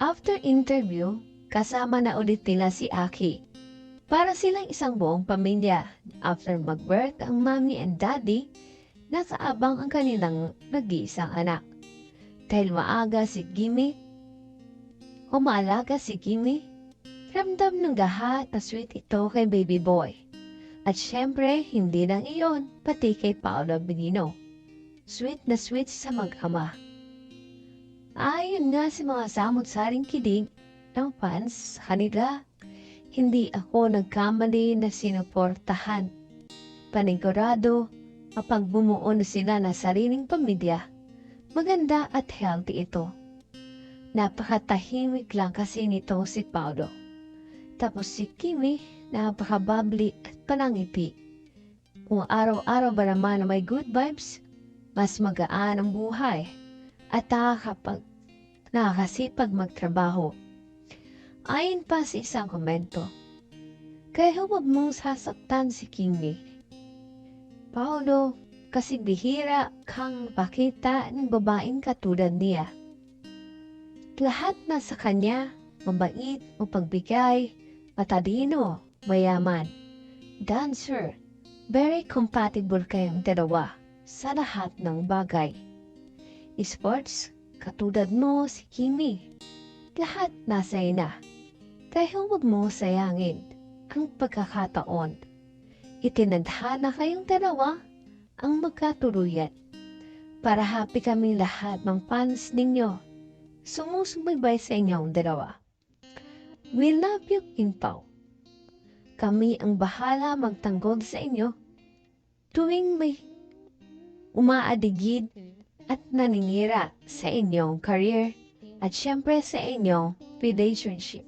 After interview, kasama na ulit nila si Aki. Para silang isang buong pamilya. After mag-work ang mommy and daddy, nasa abang ang kanilang nag-iisang anak. Dahil maaga si Gimme, o si Gimme, ramdam ng gahat na sweet ito kay baby boy. At syempre, hindi lang iyon, pati kay Paolo Benino. Sweet na sweet sa mag-ama. Ayon nga si mga samot-saring kidig ng fans sa kanila, hindi ako nagkamali na sinuportahan. Panigurado, kapag bumuo na sila na sariling pamilya, maganda at healthy ito. Napakatahimik lang kasi nito si Paolo. Tapos si Kimi, napakababli at panangipi. Kung araw-araw ba naman na may good vibes, mas magaan ang buhay at nakakapag, nakakasipag magtrabaho. Ayon pa sa isang komento, kaya huwag mong sasaktan si Kimi. Paolo, kasi bihira kang pakita ng babaeng katulad niya. Lahat na sa kanya, mabait, mapagbigay, matalino, mayaman, dancer, very compatible kayong dalawa sa lahat ng bagay. Sports, katulad mo si Kimi. Lahat nasa na. Kaya huwag mo sayangin ang pagkakataon. Itinadhana kayong dalawa ang magkatuluyan. Para happy kami lahat ng fans ninyo. Sumusubaybay sa inyong dalawa. We love you, Inpaw. Kami ang bahala magtanggol sa inyo tuwing may umaadigid at naninira sa inyong career at syempre sa inyong relationship.